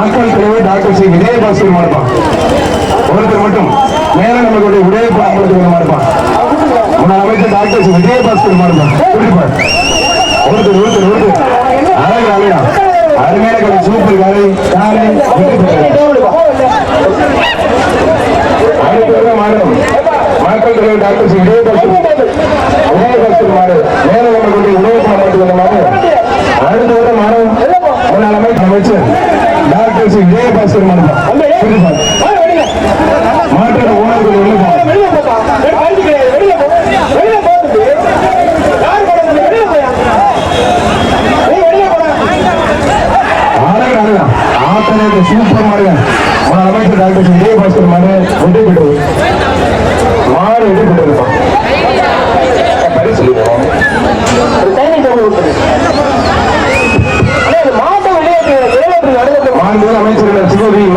மக்கள் தலைவர் doctor C Vijayabaskar மாடுப்பான் ஒருத்தர் மட்டும் மேல நம்மளுடைய உடைய பாடுறதுக்கு மாடுப்பான் முன்னாள் அமைச்சர் டாக்டர் சி விஜயபாஸ்கர் மாடுப்பான் ஒருத்தர் ஒருத்தர் ஒருத்தர். அழகு அழகா அருமையான கடை சூப்பர் காலை காலை அடுத்தது மாறும் மக்கள் தலைவர் டாக்டர் சி விஜயபாஸ்கர். விஜயபாஸ்கர் மாறு. மேல நம்மளுடைய உடைய பாடுறதுக்கு மாடு அடுத்த விட மாறும் முன்னாள் அமைச்சர் அமைச்சர். டாக்டர் சி விஜயபாஸ்கர் மாற்றோட ஓனர்கள் உள்ள சூப்பர் மாடுங்க. அமைச்சர் டாக்டர் விஜயபாஸ்கர் மாடு வெற்றி பெற்றது. மாடு வெற்றி பெற்றிருப்பான். மாட்டை வெளியே